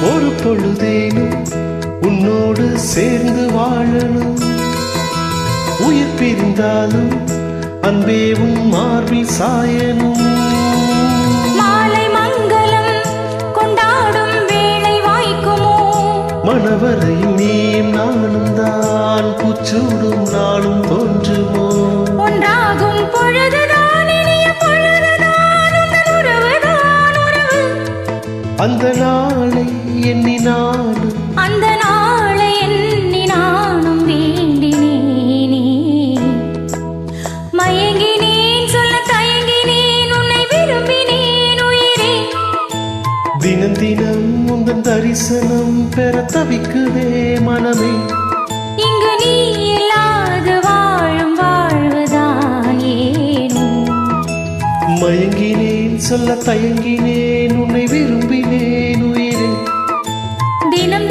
பொழுதேனும் உன்னோடு சேர்ந்து வாழணும். உயிர் பிரிந்தாலும் அன்பே உன் மார்பில் சாயணும். மாலை மங்களம் கொண்டாடும் வேளை வாய்க்குமோ? மணவரையில் நீயும் நானும் தான். பூச்சூடும் அந்த நாளை எண்ணி நானும் அந்த நாளை எண்ணி நானும் வேண்டினேனே. மயங்கினேன் சொல்ல தயங்கினேன் உன்னை விரும்பினேன் உயிரே. தினம் தினம் உந்தன் தரிசனம் பெற தவிக்குதே மனமே. இங்கு நீ இல்லாது வாழும் வாழ்வுதான் ஏனோ மயங்கினேன் சொல்ல தயங்கினேன் ദിനം